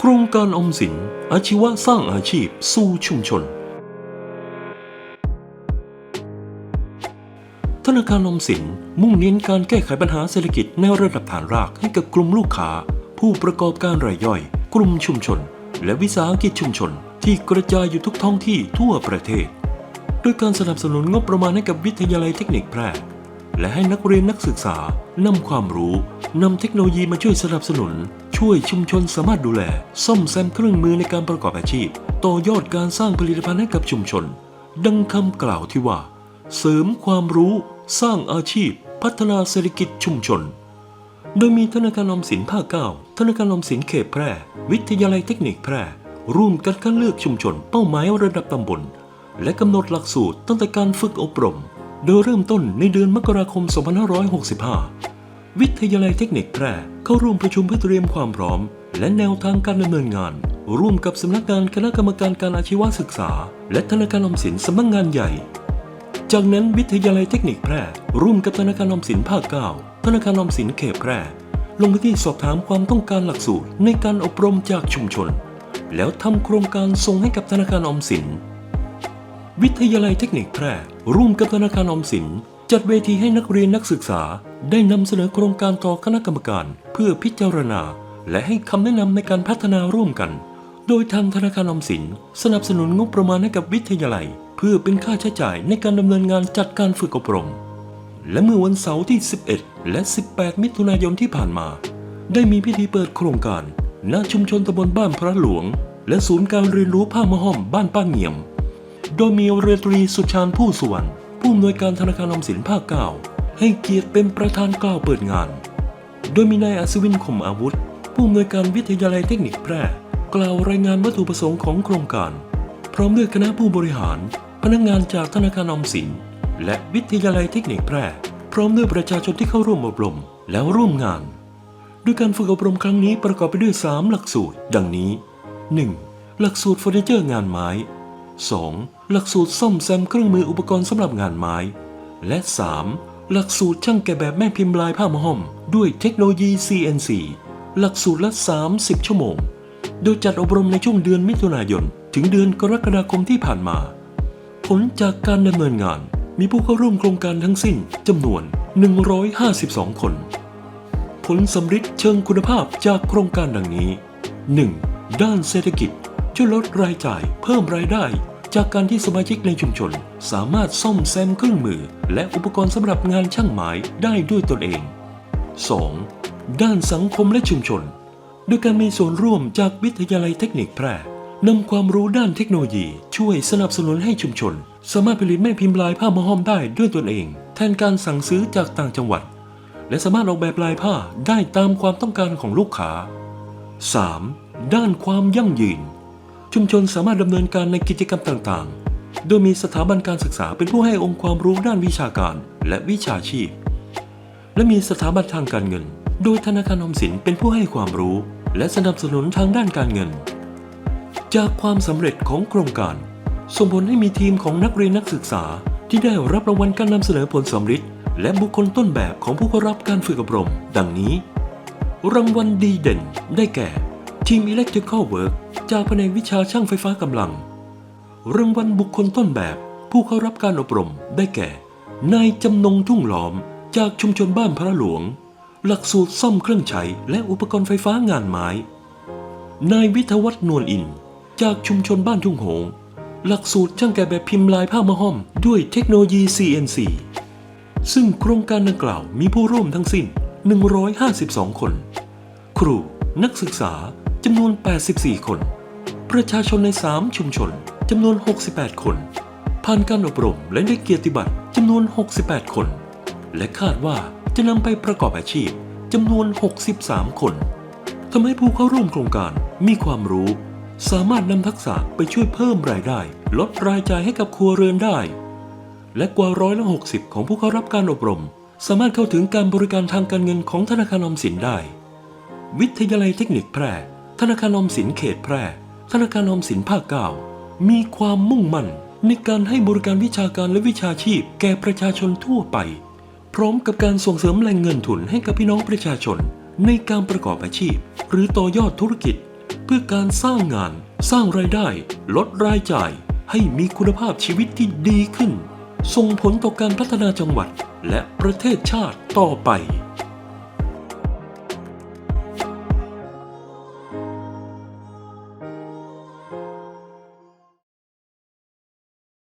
โครงการอมสินอาชีวะสร้างอาชีพสู่ชุมชน ธนาคารอมสินมุ่งเน้นการแก้ไขปัญหาเศรษฐกิจในระดับฐานรากให้กับกลุ่มลูกค้า ผู้ประกอบการรายย่อย กลุ่มชุมชน และวิสาหกิจชุมชน ที่กระจายอยู่ทุกท้องที่ทั่วประเทศ โดยการสนับสนุนงบประมาณให้กับวิทยาลัยเทคนิคแพร่และให้นักเรียนนักศึกษานำความรู้นำเทคโนโลยีมาช่วยสนับสนุน ช่วยชุมชนสามารถดูแล ซ่อมแซมเครื่องมือในการประกอบอาชีพ ต่อยอดการสร้างผลิตภัณฑ์ให้กับชุมชน ดังคำกล่าวที่ว่า เสริมความรู้ สร้างอาชีพ พัฒนาเศรษฐกิจชุมชน โดยมีธนาคารออมสินภาคเก้าธนาคารออมสินเขตแพร่ วิทยาลัยเทคนิคแพร่ ร่วมกันคัดเลือกชุมชน เป้าหมายระดับตำบล และกำหนดหลักสูตรตั้งแต่การฝึกอบรม โดยเริ่มต้นในเดือนมกราคม 2565 วิทยาลัยเทคนิคแพร่เข้าร่วมประชุมเพื่อเตรียมความพร้อม และแนวทางการดำเนินงาน ร่วมกับสำนักงานคณะกรรมการการอาชีวศึกษา และธนาคารออมสินสำนักงานใหญ่ จากนั้นวิทยาลัยเทคนิคแพร่ร่วมกับธนาคารออมสินภาค9ธนาคารออมสินเขตแพร่ลงพื้นที่สอบถามความต้องการหลักสูตรในการอบรมจากชุมชน แล้วทำโครงการส่งให้กับธนาคารออมสิน วิทยาลัยเทคนิคแพร่ร่วมกับธนาคารอมสิน จัดเวทีให้นักเรียนนักศึกษา ได้นำเสนอโครงการต่อคณะกรรมการเพื่อพิจารณา และให้คำแนะนำในการพัฒนาร่วมกัน โดยทางธนาคารออมสิน สนับสนุนงบประมาณให้กับวิทยาลัย เพื่อเป็นค่าใช้จ่ายในการดำเนินงานจัดการฝึกอบรม และเมื่อวันเสาร์ที่ 11 และ 18 มิถุนายนที่ผ่านมา ได้มีพิธีเปิดโครงการ ณชุมชนตำบลบ้านพระหลวง และศูนย์การเรียนรู้ผ้ามะห้อมบ้านป้าเงียม โดยมีเรือตรีสุชาญผู้สวรรณผู้อำนวยการธนาคารออมสินภาค9 ให้เกียรติเป็นประธานกล่าวเปิดงาน โดยมีนายอัศวินข่มอาวุธ ผู้อำนวยการวิทยาลัยเทคนิคแพร่ กล่าวรายงานวัตถุประสงค์ของโครงการ พร้อมด้วยคณะผู้บริหาร พนักงานจากธนาคารออมสิน และวิทยาลัยเทคนิคแพร่ พร้อมด้วยประชาชนที่เข้าร่วมอบรมแล้วร่วมงานด้วยการฝึกอบรมครั้งนี้ประกอบไปด้วย 3 หลักสูตร ดังนี้ 1. หลักสูตรเฟอร์นิเจอร์งานไม้ 2. หลักสูตรซ่อมแซมเครื่องมืออุปกรณ์สำหรับงานไม้ และ 3. หลักสูตรช่างแกะแบบแม่พิมพ์ลายผ้ามห้อมด้วยเทคโนโลยี CNC หลักสูตรละ 30 ชั่วโมง โดยจัดอบรมในช่วงเดือนมิถุนายน ถึงเดือนกรกฎาคมที่ผ่านมา ผลจากการดำเนินงานมีผู้เข้าร่วมโครงการทั้งสิ้นจำนวน 152 คน ผลสำฤทธิ์เชิงคุณภาพจากโครงการดังนี้ 1. ด้านเศรษฐกิจช่วยลดรายจ่ายเพิ่มรายได้ จากการที่สมาชิกในชุมชน สามารถซ่อมแซมเครื่องมือ และอุปกรณ์สำหรับงานช่างไม้ได้ด้วยตนเอง 2. ด้านสังคมและชุมชนด้วยการมีส่วนร่วมจากวิทยาลัยเทคนิคแพร่นำความรู้ด้านเทคโนโลยี ช่วยสนับสนุนให้ชุมชน สามารถผลิตแม่พิมพ์ลายผ้ามาห้อมได้ด้วยตนเอง แทนการสั่งซื้อจากต่างจังหวัด และสามารถออกแบบลายผ้าได้ตามความต้องการของลูกค้า 3. ด้านความยั่งยืน ชุมชนสามารถดำเนินการในกิจกรรมต่างๆ โดยมีสถาบันการศึกษาเป็นผู้ให้องค์ความรู้ด้านวิชาการและวิชาชีพ และมีสถาบันทางการเงิน โดยธนาคารออมสินเป็นผู้ให้ความรู้ และสนับสนุนทางด้านการเงิน จากความสำเร็จของโครงการส่งผลให้มีทีมของนักเรียนนักศึกษาที่ได้รับรางวัลการนำเสนอผลสำฤทธิ์และบุคคลต้นแบบของผู้เข้ารับการฝึกอบรม ดังนี้ รางวัลดีเด่นได้แก่ ทีม Electrical Work จากแผนกวิชาช่างไฟฟ้ากำลัง รางวัลบุคคลต้นแบบผู้เข้ารับการอบรมได้แก่ นายจำนงทุ่งหลอมจากชุมชนบ้านพระหลวง หลักสูตรซ่อมเครื่องใช้และอุปกรณ์ไฟฟ้างานไม้ นายวิทวัฒนวลอิน จากชุมชนบ้านทุ่งโหง หลักสูตรช่างแกะแบบพิมพ์ลายผ้ามาห้อม ด้วยเทคโนโลยี CNC ซึ่งโครงการดังกล่าวมีผู้ร่วมทั้งสิ้น 152 คน ครู นักศึกษา จำนวน 84 คน ประชาชนใน 3 ชุมชนจำนวน 68 คน ผ่านการอบรมและได้เกียรติบัตรจำนวน 68 คน และคาดว่าจะนำไปประกอบอาชีพจำนวน 63 คนทำให้ผู้เข้าร่วมโครงการมีความรู้ สามารถนำทักษะไปช่วยเพิ่มรายได้ ลดรายจ่ายให้กับครัวเรือนได้ และกว่าร้อยละ60 ของผู้เข้ารับการอบรม สามารถเข้าถึงการบริการทางการเงินของธนาคารออมสินได้ วิทยาลัยเทคนิคแพร่ ธนาคารอมสินเขตแพร่ ธนาคารอมสินภาคเก้ามีความมุ่งมั่นในการให้บริการวิชาการและวิชาชีพ แก่ประชาชนทั่วไป พร้อมกับการส่งเสริมแหล่งเงินทุนให้กับพี่น้องประชาชน ในการประกอบอาชีพ หรือต่อยอดธุรกิจ เพื่อการสร้างงาน สร้างรายได้ ลดรายจ่าย ให้มีคุณภาพชีวิตที่ดีขึ้น ส่งผลต่อการพัฒนาจังหวัด และประเทศชาติต่อไป